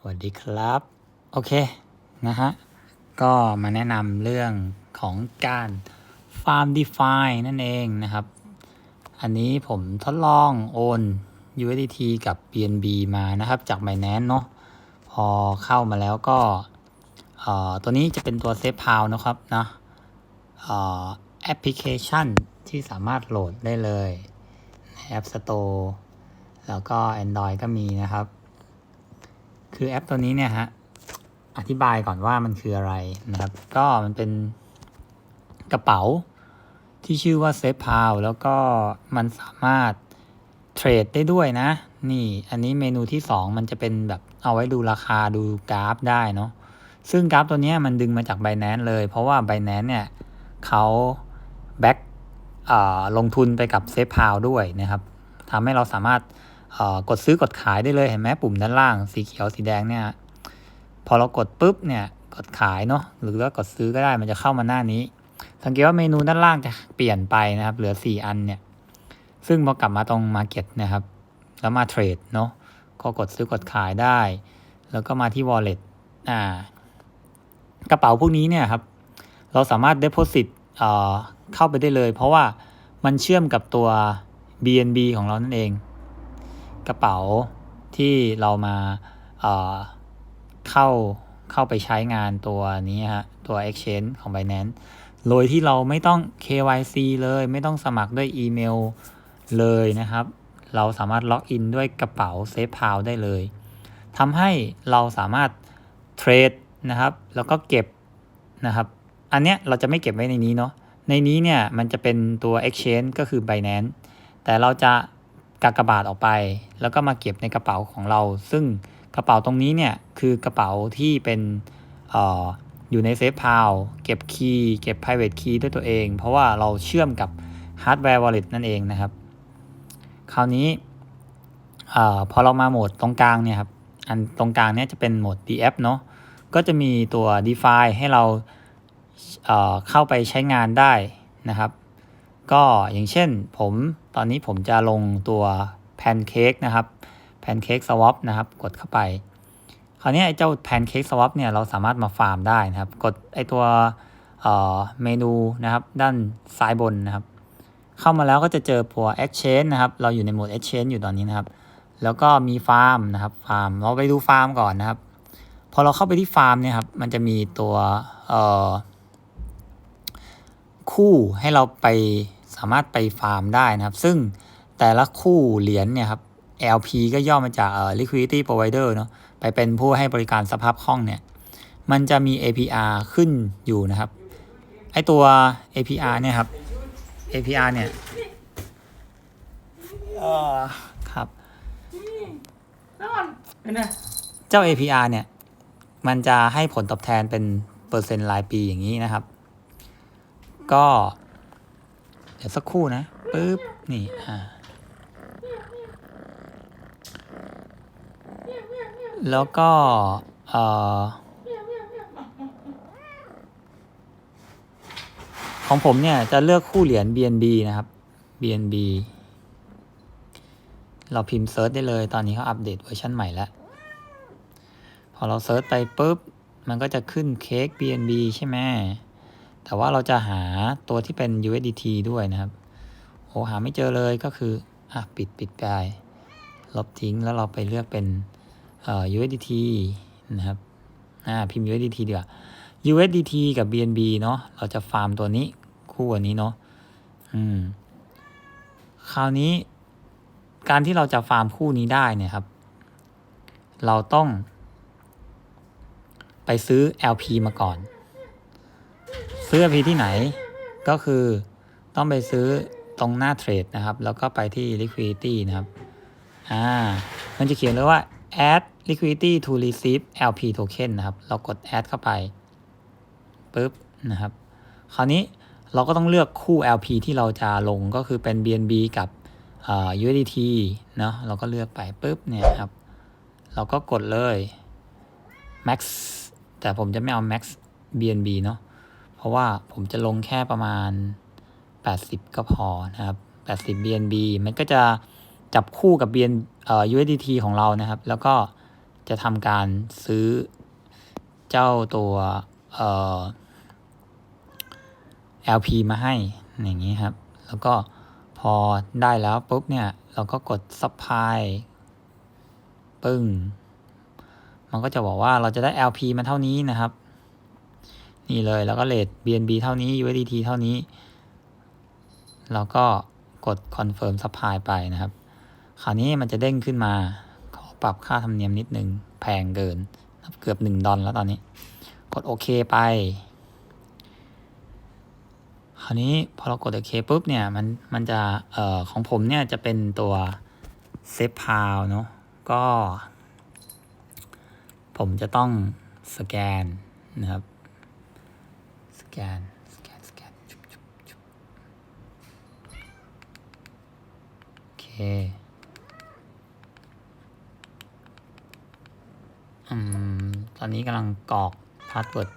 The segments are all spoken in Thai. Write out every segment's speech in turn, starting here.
สวัสดีครับ โอเค นะฮะ ก็มาแนะนำเรื่องของการ Farm Define นั่นเองนะครับ อันนี้ผมทดลองโอน USDT กับ BNB มานะครับ จาก Binance เนาะพอเข้ามาแล้วก็เอ่อตัวนี้จะเป็นตัว Safe p o w นะครับนะเอ่อแอปพลิเคชันที่สามารถโหลดได้เลยใน App Store แล้วก็ Android ก็มีนะครับ คือแอปตัวนี้เนี่ยฮะ อธิบายก่อนว่ามันคืออะไรนะครับ ก็มันเป็นกระเป๋าที่ชื่อว่าเซฟพาวแล้วก็มันสามารถเทรดได้ด้วยนะ นี่อันนี้เมนูที่ 2 มันจะเป็นแบบเอาไว้ดูราคาดูกราฟได้เนาะซึ่งกราฟตัวนี้มันดึงมาจาก b บ n a n c e เลย เพราะว่า b บ n a n c e เนี่ยเขาแบ็กลงทุนไปกับเซฟพาวด้วยนะครับทำให้เราสามารถ กดซื้อกดขายได้เลยเห็นไหมปุ่มด้านล่างสีเขียวสีแดงเนี่ยพอเรากดปุ๊บเนี่ยกดขายเนาะหรือว่ากดซื้อก็ได้มันจะเข้ามาหน้านี้ สังเกตว่าเมนูด้านล่างจะเปลี่ยนไปนะครับ เหลือ 4 อันเนี่ยซึ่งพอกลับมาตรง Market นะครับ แล้วมาเทรดเนาะก็กดซื้อกดขายได้ แล้วก็มาที่ Wallet อ่ากระเป๋าพวกนี้เนี่ยครับ เราสามารถ Deposit เอ่อเข้าไปได้เลย เพราะว่ามันเชื่อมกับตัว BNB ของเรานั่นเอง กระเป๋าที่เรามาเอ่อเข้าเข้าไปใช้งานตัวนี้ฮะตัว Exchange ของ Binance โดยที่เราไม่ต้อง KYC เลยไม่ต้องสมัครด้วยอีเมลเลยนะครับ เราสามารถล็อกอินด้วยกระเป๋า Safe p o w ได้เลยทำให้เราสามารถเทรดนะครับ แล้วก็เก็บนะครับ อันเนี้ยเราจะไม่เก็บไว้ในนี้เนาะในนี้เนี่ยมันจะเป็นตัว Exchange ก็คือ Binance แต่เราจะ กากบาทออกไป แล้วก็มาเก็บในกระเป๋าของเรา ซึ่งกระเป๋าตรงนี้เนี่ยคือกระเป๋าที่เป็นเอออยู่ในเซฟพาวเก็บคีย์เก็บ private key ด้วยตัวเอง เพราะว่าเราเชื่อมกับ hardware wallet นั่นเองนะครับ คราวนี้เออพอเรามาโหมดตรงกลางเนี่ยครับอันตรงกลางเนี่ยจะเป็นโหมด DF เนาะก็จะมีตัว DeFi ให้เราเเข้าไปใช้งานได้นะครับ ก็อย่างเช่นผมตอนนี้ผมจะลงตัว Pancake นะครับ Pancake Swap นะครับกดเข้าไป คราวนี้ไอ้เจ้า Pancake Swap เนี่ยเราสามารถมาฟาร์มได้นะครับ กดไอ้ตัวเมนูนะครับด้านซ้ายบนนะครับ เข้ามาแล้วก็จะเจอตัว Exchange นะครับ เราอยู่ในโหมด Exchange อยู่ตอนนี้นะครับ แล้วก็มีฟาร์มนะครับฟาร์มเราไปดูฟาร์มก่อนนะครับ พอเราเข้าไปที่ฟาร์มเนี่ยครับมันจะมีตัวคู่ให้เราไป สามารถไปฟาร์มได้นะครับ ซึ่งแต่ละคู่เหรียญเนี่ยครับ LP ก็ย่อมาจากเอ่อ liquidity provider เนาะไปเป็นผู้ให้บริการสภาพคล่องเนี่ยมันจะมี APR ขึ้นอยู่นะครับไอตัว APR เนี่ยครับ APR เนี่ยเออครับเจ้า APR เนี่ย มันจะให้ผลตอบแทนเป็นเปอร์เซ็นต์รายปีอย่างนี้นะครับ ก็ เดี๋ยวสักครู่นะปึ๊บนี่อ่าแล้วก็เอ่อของผมเนี่ยจะเลือกคู่เหรียญ BNB นะครับ BNB เราพิมพ์เซิร์ชได้เลย ตอนนี้เขาอัปเดตเวอร์ชันใหม่แล้ว พอเราเซิร์ชไปปุ๊บ มันก็จะขึ้นเค้ก BNB ใช่ไหม แต่ว่าเราจะหาตัวที่เป็น USDT ด้วยนะครับ โอ้หาไม่เจอเลยก็คือ อะ ปิดปิดไป ลบทิ้งแล้วเราไปเลือกเป็น USDT นะครับ อ่า พิมพ์ USDT เดีกว่า USDT กับ BNB เนาะ เราจะฟาร์มตัวนี้คู่อันนี้เนาะ อืม คราวนี้การที่เราจะฟาร์มคู่นี้ได้เนี่ยครับ เราต้อง ไปซื้อ LP มาก่อน ซื้อ LP ที่ไหนก็คือต้องไปซื้อตรงหน้าเทรดนะครับ แล้วก็ไปที่ liquidity นะครับอ่ามันจะเขียนเลยว่า add liquidity to receive LP token นะครับ เรากด add เข้าไปปุ๊บนะครับ คราวนี้เราก็ต้องเลือกคู่ LP ที่เราจะลงก็คือเป็น BNB กับ USDT เนาะเราก็เลือกไปปุ๊บเนี่ยครับ เราก็กดเลย max แต่ผมจะไม่เอา max BNB เนาะ เพราะว่าผมจะลงแค่ประมาณ 80 ก็พอนะครับ 80 BNB มันก็จะจับคู่กับ BN เอ่อ USDT ของเรานะครับ แล้วก็จะทำการซื้อเจ้าตัวเอ่อ LP มาให้อย่างนี้ครับ แล้วก็พอได้แล้วปุ๊บเนี่ย เราก็กด supply ปึ้ง มันก็จะบอกว่าเราจะได้ LP มาเท่านี้นะครับ นี่เลยแล้วก็เลท BNB เท่านี้ USDT เท่านี้เราก็กด confirm supply ไปนะครับ คราวนี้มันจะเด้งขึ้นมาขอปรับค่าธรรมเนียมนิดนึง แพงเกิน เกือบ 1 ดอลแล้วตอนนี้ กดโอเคไป คราวนี้พอเรากดโอเคปุ๊บเนี่ย มันมันจะเอ่อของผมเนี่ยจะเป็นตัวเซฟพาวเนาะก็ ผมจะต้องสแกนนะครับ กนสแกน สแกนชุบชุบชุบโอเคอืมตอนนี้กำลังกรอกพาสเวิร์ด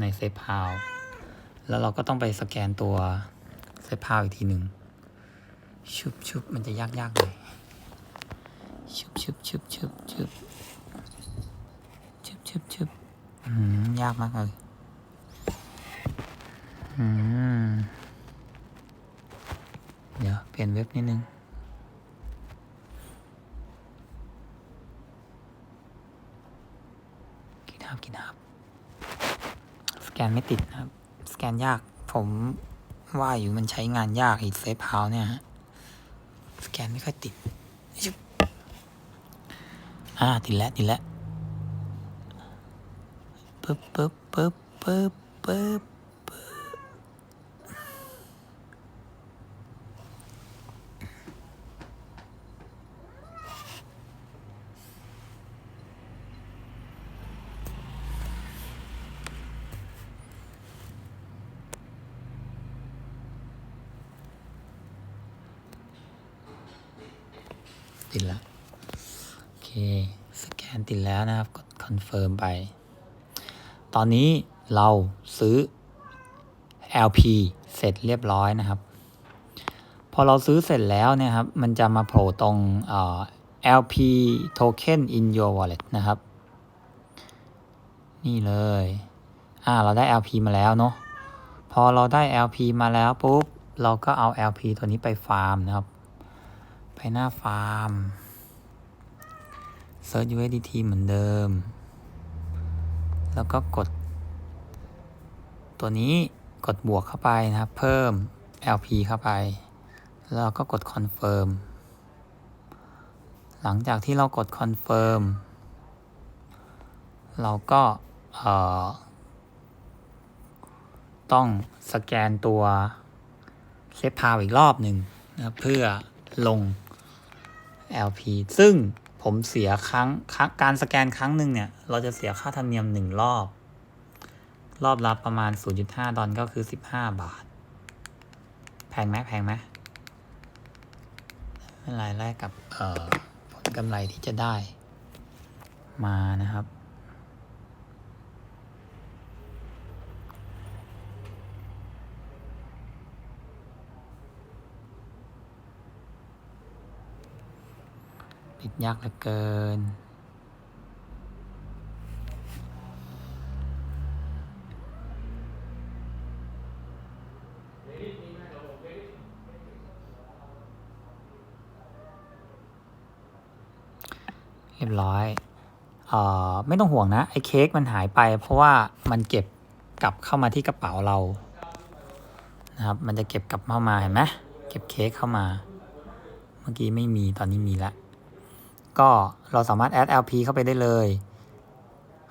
ในเซฟพาวแล้วเราก็ต้องไปสแกนตัวเซฟพาวอีกทีหนึ่งชุบชุบมันจะยากยากหน่อยชุบชุบชุบชุบชุบชุบชุบชุบอืมยากมากเลย อืม เดี๋ยว เปลี่ยนเว็บนิดนึง กินฮับกินฮับ สแกนไม่ติดนะครับ สแกนยาก ผมว่าอยู่มันใช้งานยากอีกเซฟเฮาเนี่ยฮะ สแกนไม่ค่อยติด อ่า ติดแล้ว ติดแล้วปึ๊บปึ๊บปึ๊บปึ๊บปึ๊บ ติดแล้วโอเคสแกนติดแล้วนะครับกดคอนเฟิร์มไป ตอนนี้เราซื้อ LP เสร็จเรียบร้อยนะครับ พอเราซื้อเสร็จแล้วเนี่ยครับ มันจะมาโผล่ตรงเอ่อ LP token in your wallet นะครับ นี่เลย อ่า เราได้ LP มาแล้วเนาะ พอเราได้ LP มาแล้วปุ๊บ เราก็เอา LP ตัวนี้ไปฟาร์มนะครับ ไปหน้าฟาร์ม Search USDT เหมือนเดิม แล้วก็กด ตัวนี้กดบวกเข้าไปนะครับ เพิ่ม LP เข้าไป แล้วก็กด Confirm หลังจากที่เรากด Confirm เราก็ต้องสแกนตัวเซฟพาวอีกรอบหนึ่งนะเพื่อลง LP ซึ่งผมเสียครั้งการสแกนครั้งหนึ่งเนี่ย เราจะเสียค่าธรรมเนียมหนึ่งรอบ รอบละประมาณ 0.5 ดอลก็คือ 15 บาท แพงไหมแพงไหมไม่ไรแลกกับผลกำไรที่จะได้มานะครับ ปิดยากเหลือเกิน เรียบร้อยเอ่อไม่ต้องห่วงนะ ไอ้เค้กมันหายไปเพราะว่ามันเก็บกลับเข้ามาที่กระเป๋าเรานะครับ มันจะเก็บกลับเข้ามาเห็นไหมเก็บเค้กเข้ามา เมื่อกี้ไม่มีตอนนี้มีแล้ว ก็เราสามารถ add LP เข้าไปได้เลย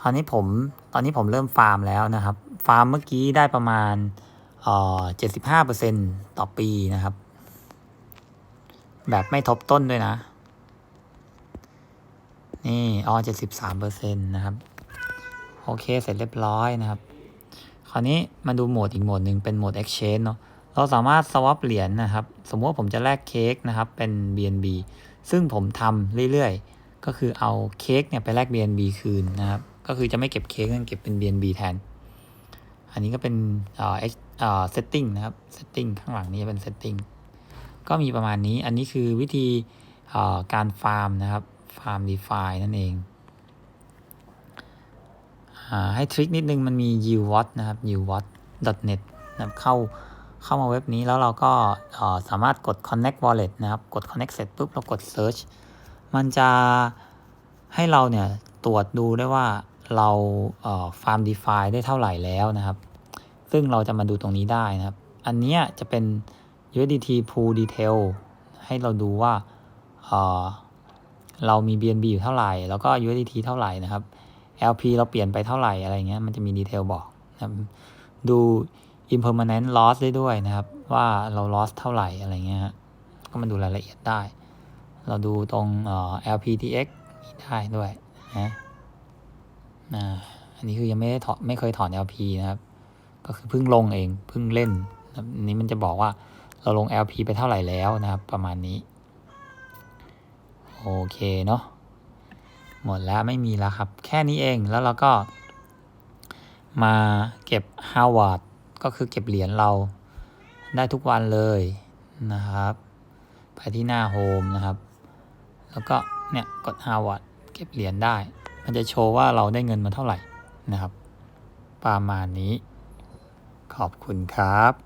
คราวนี้ผมตอนนี้ผมเริ่มฟาร์มแล้วนะครับ ฟาร์มเมื่อกี้ได้ประมาณเอ่อ75%ต่อปีนะครับ แบบไม่ทบต้นด้วยนะ นี่อ๋อ73%นะครับ โอเค เสร็จเรียบร้อยนะครับ คราวนี้มาดูโหมดอีกโหมดหนึ่งเป็นโหมด exchange เนาะเราสามารถ swap เหรียญนะครับ สมมติว่าผมจะแลกเค้กนะครับ เป็น BNB ซึ่งผมทำเรื่อยๆ ก็คือเอาเค้กเนี่ยไปแลก BNB คืนนะครับ ก็คือจะไม่เก็บเค้กนั่นเก็บเป็น BNB แทน อันนี้ก็เป็นเอ่อเอ่อ setting นะครับ setting ข้างหลังนี้จะเป็น setting ก็มีประมาณนี้ อันนี้คือวิธีเอ่อการฟาร์มนะครับ ฟาร์ม DeFi นั่นเองอ่าให้ทริคนิดนึงมันมี y i e l w a t นะครับ y i e l w a t net นะครับเข้า เข้ามาเว็บนี้แล้วเราก็สามารถกด connect wallet นะครับ กด connect เสร็จปุ๊บเรากด search มันจะให้เราเนี่ยตรวจดูได้ว่าเราเอ่อ farm DeFi ได้เท่าไหร่แล้วนะครับ ซึ่งเราจะมาดูตรงนี้ได้นะครับ อันเนี้ยจะเป็น USDT pool detail ให้เราดูว่าเเรามี BNB อยู่เท่าไหร่ แล้วก็ USDT เท่าไหร่นะครับ LP เราเปลี่ยนไปเท่าไหร่อะไรเงี้ย มันจะมีดีเทลบอกนะครับ ดู impermanent loss ได้ด้วยนะครับ ว่าเรา loss เท่าไหร่อะไรเงี้ยก็มาดูรายละเอียดได้ เราดูตรงเอ่อ LPTX ได้ด้วยนะอันนี้คือยังไม่ได้ถอนไม่เคยถอน LP นะครับ ก็คือเพิ่งลงเองเพิ่งเล่นอันนี้มันจะบอกว่าเราลง LP ไปเท่าไหร่แล้วนะครับ ประมาณนี้ โอเคเนาะหมดแล้วไม่มีแล้วครับ แค่นี้เองแล้วเราก็มาเก็บ Harvard ก็คือเก็บเหรียญเราได้ทุกวันเลยนะครับ ไปที่หน้าโฮมนะครับ แล้วก็เนี่ยกดฮาวต์เก็บเหรียญได้ มันจะโชว์ว่าเราได้เงินมาเท่าไหร่นะครับ ประมาณนี้ ขอบคุณครับ